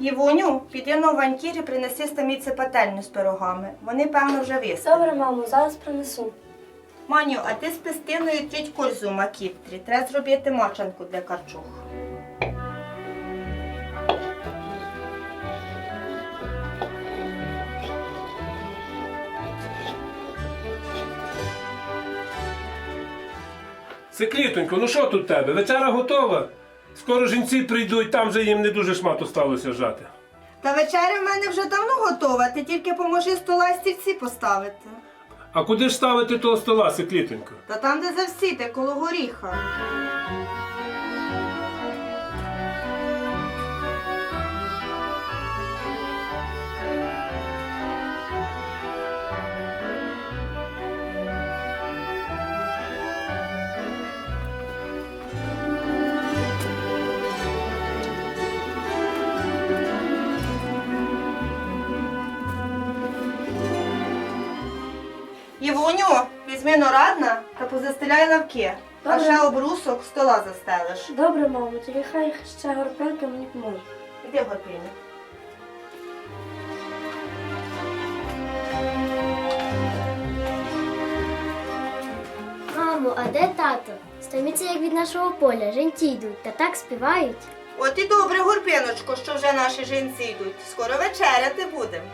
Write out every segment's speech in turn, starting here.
Євуню, піди на ванькірі, принеси стаміці пательню з пирогами. Вони, певно, вже вистигли. Добре, мамо, зараз принесу. Маню, а ти з пестиною тріть кользу макітрі. Треба зробити мочанку для карчух. Секлітонько, ну що тут в тебе? Вечера готова? Скоро жінці прийдуть, там же їм не дуже шмат осталося жати. Та вечеря в мене вже давно готова, ти тільки поможи стола і стільці поставити. А куди ж ставити того стола, секлітонько? Та там, де завсіти, коло горіха. Євуню, візьми норадна та позастеляй лавки. А Добре. ще обрусок стола застелиш. Добре, мамо, тоді хай ще горпинка мені поможе. Іди горпиню. Мамо, а де тато? Стоміться як від нашого поля, жінці йдуть та так співають. От і добре, горпиночко, що вже наші жінці йдуть. Скоро вечеряти будемо.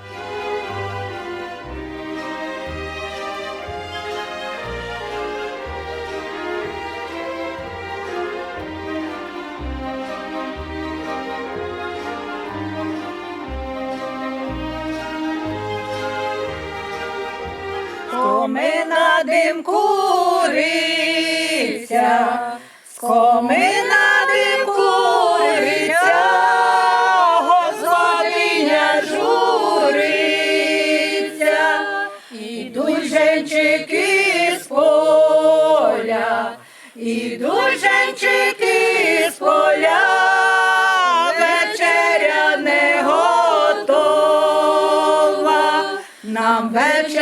Дим куриця, з комина дим куриця, господиня журиться, ідуть женчики з поля, ідуть женчики з поля, вечеря не нам вечеря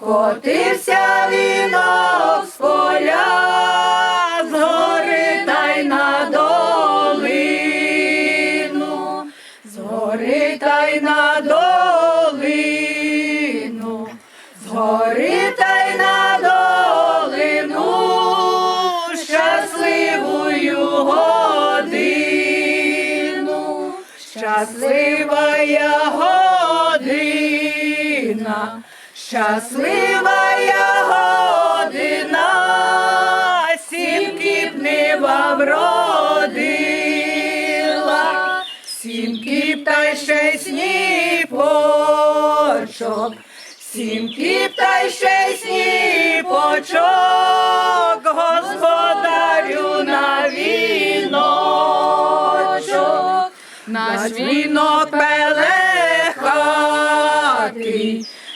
котився вінок з поля, з гори та й на долину, з гори та й на долину, з гори та й на долину, щасливую годину, щаслива я година, щаслива я година, сім кіпнива вродила, сім кіп та й ще сніпочок, сім кіп та й ще сніпочок, господарю на віночок, наш вінок пелехатий,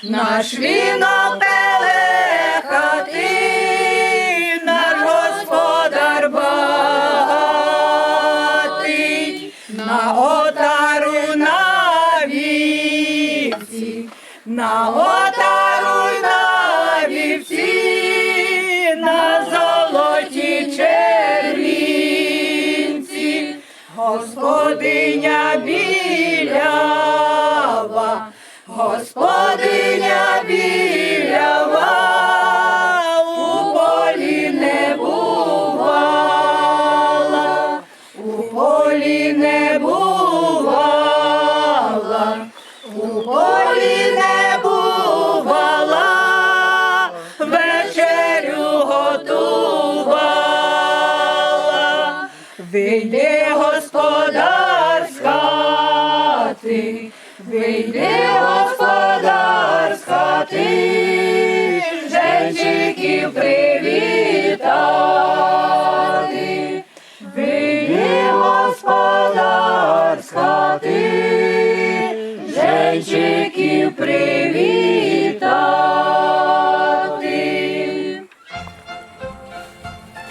наш вінок пелехатий, наш господар багатий, на отару на вівці, на отару на вівці, на золоті червінці, господиня білява, господиня у полі не бувала, у полі не бувала, у полі не вечерю готувала. Вийди, Господь. господар вийди, господар з хати, женчиків привітати. Вийди, господар з хати, женчиків привітати.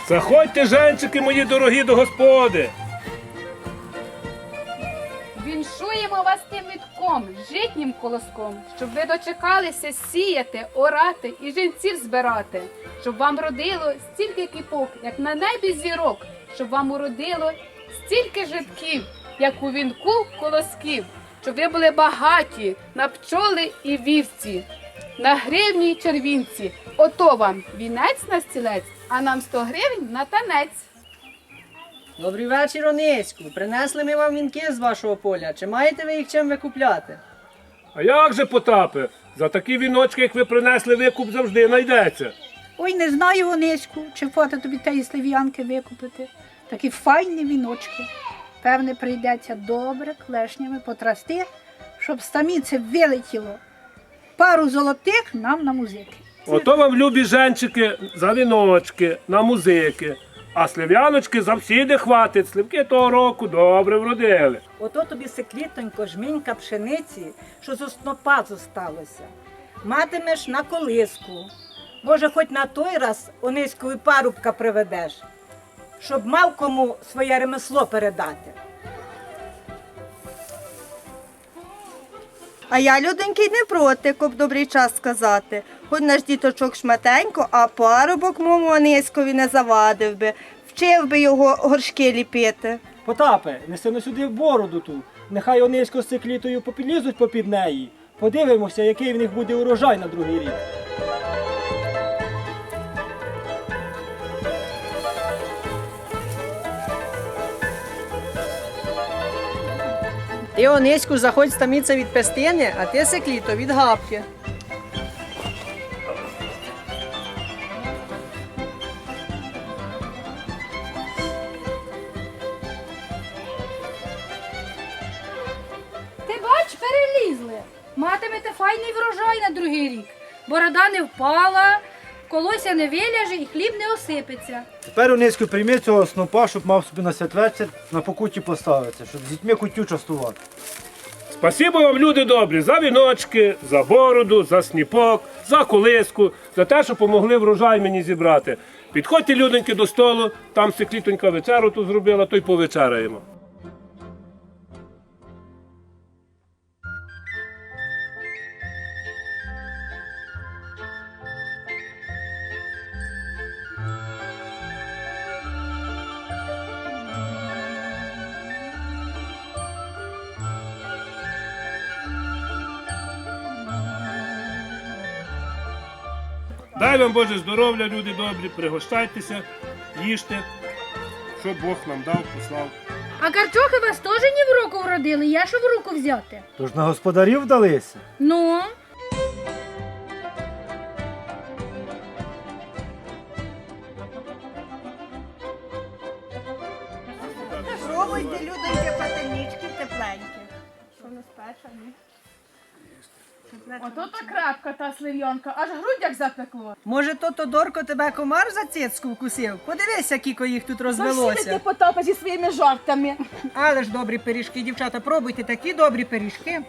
Заходьте, женчики мої дорогі до господи. Вітком, житнім колоском, щоб ви дочекалися сіяти, орати і жінців збирати, щоб вам родило стільки кіпок, як на небі зірок, щоб вам уродило стільки житків, як у вінку колосків, щоб ви були багаті на пчоли і вівці, на гривні й червінці. Ото вам вінець на стілець, а нам 100 гривень на танець. Добрий вечір, Ониську. Принесли ми вам вінки з вашого поля. Чи маєте ви їх чим викупляти? А як же, Потапе? За такі віночки, як ви принесли, викуп завжди знайдеться. Ой, не знаю, Ониську, чи фото тобі тієї слив'янки викупити. Такі файні віночки. Певне, прийдеться добре клешнями потрасти, щоб стаміце вилетіло. Пару золотих нам на музики. Ото вам любі женчики за віночки, на музики. А слив'яночки завсіди хватить. Сливки того року добре вродили. Ото тобі секлітонько жмінька пшениці, що з основа зосталося. Матимеш на колиску. Може, хоч на той раз ониську і парубка приведеш, щоб мав кому своє ремесло передати. А я, людоньки, не проти, коп добрий час сказати. Хоч наш діточок шматенько, а парубок мому Анискові не завадив би, вчив би його горшки ліпити. Потапе, неси на сюди бороду ту. Нехай Онисько з циклітою попілізуть попід неї. Подивимося, який в них буде урожай на другий рік. Ти, Ониську, заходь стаміться від пестини, а ти секліто від гапки. Борода не впала, колося не виляже і хліб не осипеться. Тепер Онецьку прийми цього снопа, щоб мав собі на святвечір на покуті поставитися, щоб з дітьми кутю частувати. Спасибо вам, люди добрі, за віночки, за бороду, за сніпок, за колиску, за те, що помогли врожай мені зібрати. Підходьте, людоньки, до столу, там секлітонька вечеру тут зробила, то й повечеряємо. Дай вам Боже здоров'я, люди добрі, пригощайтеся, їжте, що Бог нам дав, послав. А карчохи вас теж ні в руку вродили, я що в руку взяти. Тож на господарів вдалися. Ну, слив'янка, аж грудях запекло. Може, то Тодорко тебе комар за цицьку вкусив? Подивися, кіко їх тут розвелося. Потапа зі своїми жартами. Але ж добрі пиріжки, дівчата, пробуйте такі добрі пиріжки.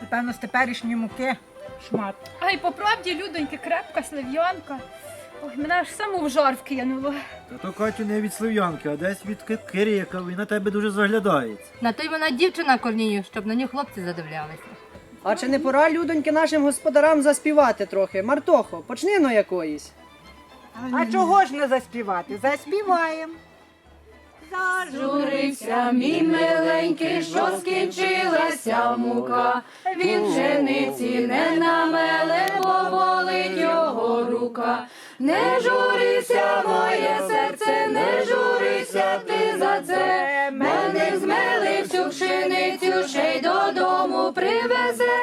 Напевно, з теперішньої муки шмат. ай, по правді, людоньки, крепка слив'янка. Ой, мене аж саму в жар вкинуло. Та то Катю не від слив'янки, а десь від кирика, і на тебе дуже заглядається. На той вона дівчина корнію, щоб на нього хлопці задивлялися. А чи не пора людоньки нашим господарам заспівати трохи? Мартохо, почни но якоїсь. А чого ж не заспівати? Заспіваємо. Журився мій миленький, що скінчилася мука. Від пшениці не намеле, поболить його рука. Не журися, моє серце, не журися ти за це. Мене змели всю пшеницю, ще й додому привезе.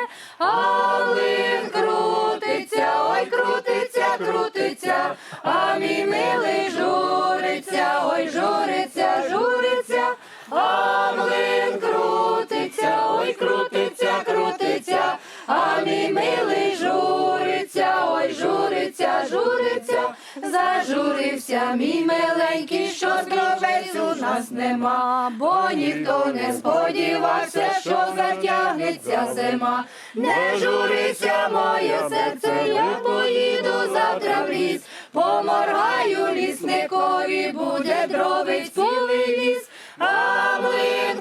Павлик крутиться, ой, крутиться, крутиться, а мій милий журиться, ой, журиться, журиться, а, Павлик крутиться, ой, крутиться, крутиться, а мій милий журиться, ой, журиться, журиться. Зажурився мій миленький, що здоровець у нас нема, бо ніхто не сподівався, що затягнеться зима. Не журися, моє серце, я поїду завтра в ліс, поморгаю лісникові, буде дровець цілий ліс. А млин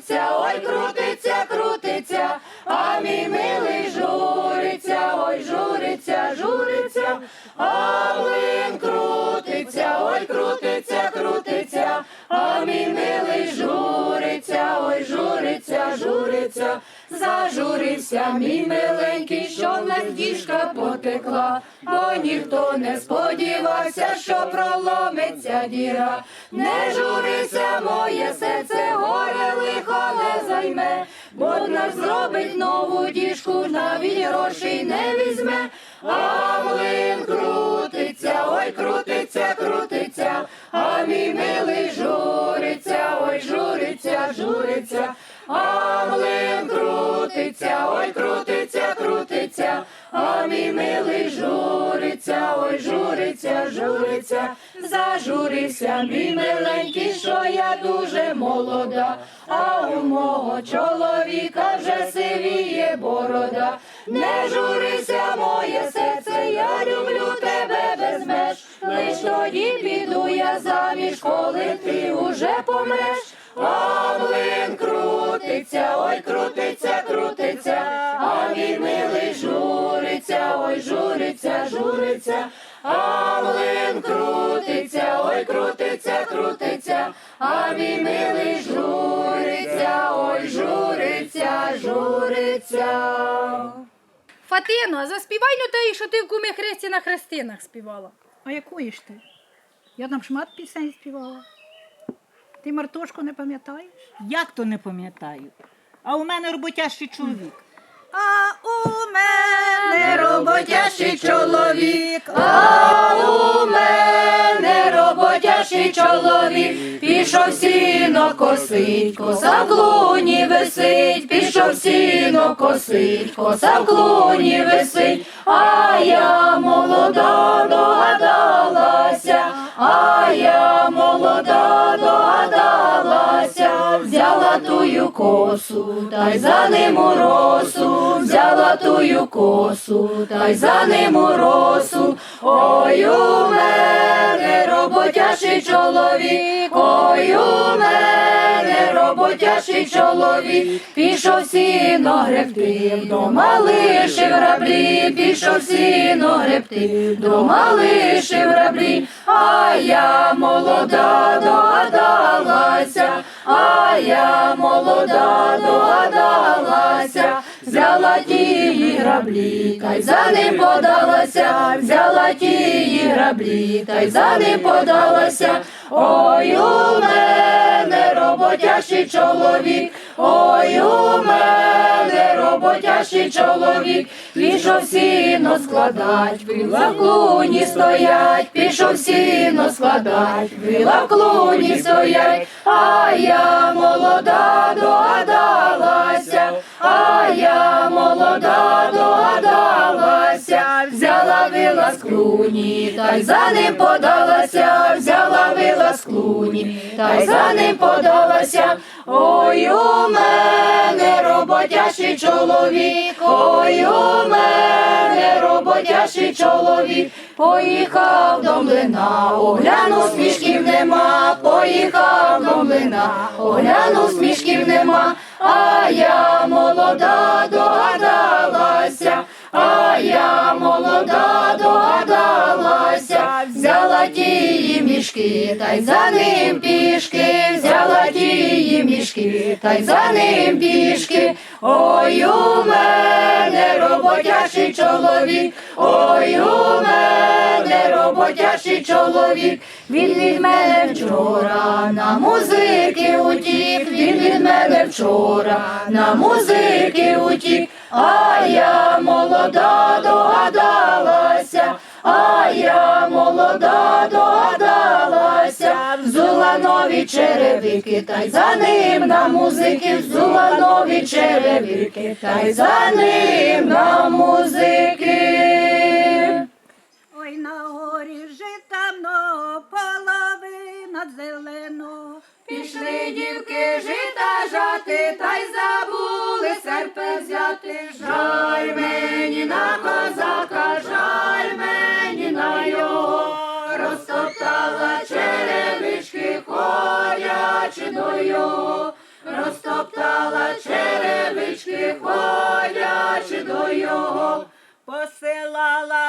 крутиться, ой, крутиться, крутиться, а мій милий журиться, ой, журиться, журиться, а млин крутиться, ой, крутиться, крутиться, а мій милий журиться, ой, журиться, журиться, зажурився мій миленький, що в нас діжка потекла, бо ніхто не сподівався, що проломиться діра. Не журися, моє серце, горе лихо не займе, бо нас зробить нову діжку, навіть грошей не візьме, а млин крутиться, ой, крутиться, крутиться, а мій милий журиться, ой, журиться, журиться, а млин крутиться, ой, крутиться, крутиться, а мій милий журиться, ой, журиться, журиться, зажурився мій миленький, що я дуже молода, а у мого чоловіка вже сивіє борода. Не журися, моє серце, я люблю тебе без меж. Лиш тоді піду я заміж, коли ти уже помреш. А млин крутиться, ой, крутиться, крутиться, а мій милий журиться, ой, журиться, журиться, а млин крутиться, ой, крутиться, крутиться, а мій милий журиться, ой, журиться, журиться. Фатино, заспівай ну те, що ти в кумі Христі на хрестинах співала. А якої ж ти? Я там шмат пісень співала. Ти Мартошку не пам'ятаєш? Як то не пам'ятаю? А у мене роботящий чоловік. А у мене роботящий чоловік, а у мене роботящий чоловік, пішов сіно косить, коса в клуні висить, пішов сіно косить, коса в клуні висить, а я молода догадалася, а я молода догадалася, взяла тую косу, та й за ним у росу, взяла тую косу, та й за ним у росу. Ой, у мене роботящий чоловік, ой, у мене роботящий чоловік, пішов сіно гребти, вдома лишив граблі, пішов сіно гребти, вдома лишив граблі, а я молода догадалася, а я молода догадалася, взяла тії граблі, та за ним подалася, взяла тії граблі, та за ним подалася. Ой, у мене роботящий чоловік, ой, у мене роботящий чоловік, пішов сіно складать, вила в клуні стоять, пішов сіно складать, вила в клуні стоять, а я молода догадалася, а я молода догадалася, взяла вила з клуні, та й за ним подалася, взяла вила з клуні, та й за ним подалася. Ой, у мене роботящий чоловік, ой, у мене роботящий чоловік, поїхав до млина, огляну смішків нема, поїхав до млина, огляну смішків нема, а я молода догадалася, а я молода догадалася, взяла тії мішки, та й за ним пішки, взяла тії мішки, та й за ним пішки. Ой, у мене роботящий чоловік, ой, у мене роботящий чоловік, він від мене вчора на музики утік, він від мене вчора на музики утік, а я молода догадалася, а я молода догадалася, взула нові черевики, та й за ним на музики, взула нові черевики, та й за ним на музики. Ой на горі жита много половина зеленого. Пішли дівки жита жати, та й забули серпи взяти. Жаль мені на козака, жаль мені на його. Розтоптала черевички, ходячи до його. Розтоптала черевички, ходячи до його. Посилала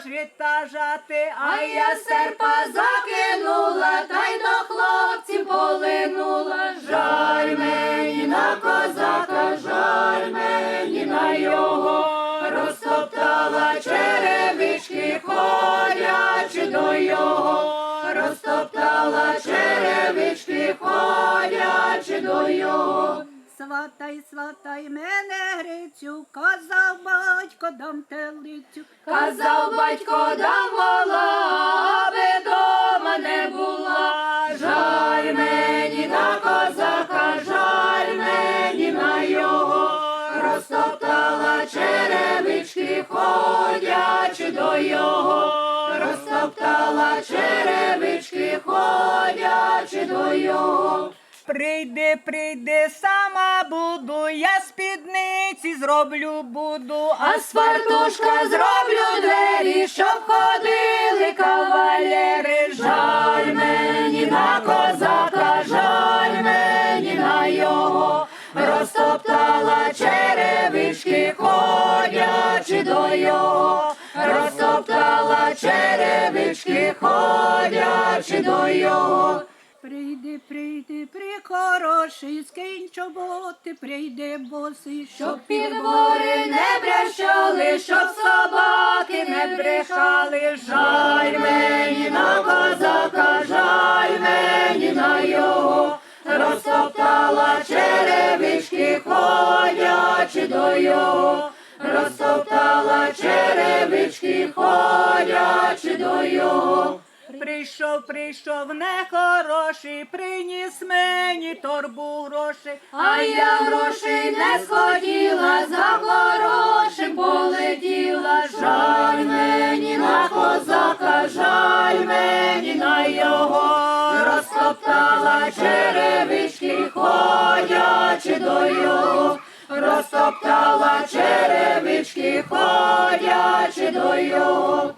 зеленого жита жати, А я серпа закинула, та й до хлопців полинула. Жаль мені на козака, жаль мені на його. Розтоптала черевички, ходячи до його. Розтоптала черевички, ходячи до його. Сватай, сватай мене Грицю, казав батько, дам телицю. Казав батько дам вола, аби дома не була. Жаль мені на козака, жаль мені на його. Розтоптала черевички, ходячи до його. Розтоптала черевички, ходячи до його. Прийди, прийди, сама буду, я спідниці зроблю буду, А з фартушка зроблю двері, щоб ходили кавалери. Жаль мені на козака, жаль мені на його. Розтоптала черевички, ходячи до його. Розтоптала черевички, ходячи до його. Прийди, прийди, прихороший, скинь чоботи, прийди босий, Щоб підбори не брящали, щоб собаки не брехали. Жаль мені на козака, жаль мені на його. Розтоптала черевички, ходячи до його. Розтоптала черевички, ходячи. Прийшов, прийшов нехороший, приніс мені торбу грошей. А я грошей не сходіла, за хорошим полетіла. Жаль мені на козака, жаль мені на його. Розтоптала черевички, ходячи до його. Розтоптала черевички, ходячи до його.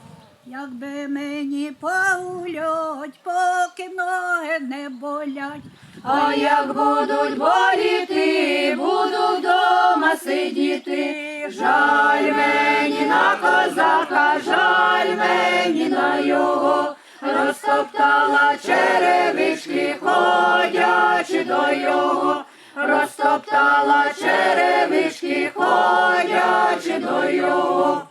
Якби мені погулять, поки ноги не болять. А як будуть боліти, буду вдома сидіти. Жаль мені на козака, жаль мені на його. Розтоптала черевички, ходячи до його. Розтоптала черевички, ходячи до його.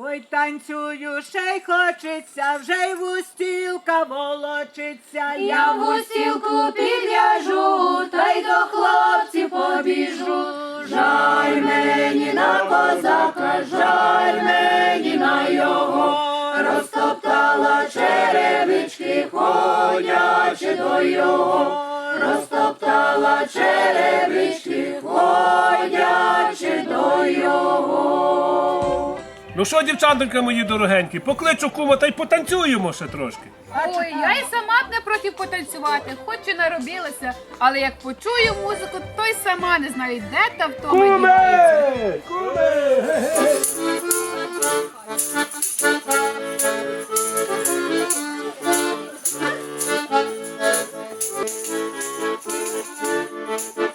Ой, танцюю, ще й хочеться, вже й вустілка волочиться. Я вусілку підв'яжу, та й до хлопців побіжу. Жаль мені на козака, жаль мені на його. Розтоптала черевички, ходячи до його. Розтоптала черевички, ходячи до його. Ну що, дівчатонька мої дорогенькі, покличу кума та й потанцюємо ще трошки. Ой, я й сама б не проти потанцювати, хоч і наробилася, але як почую музику, то й сама не знаю, де та в тому дівається. Куме! Куме! Ге-ге!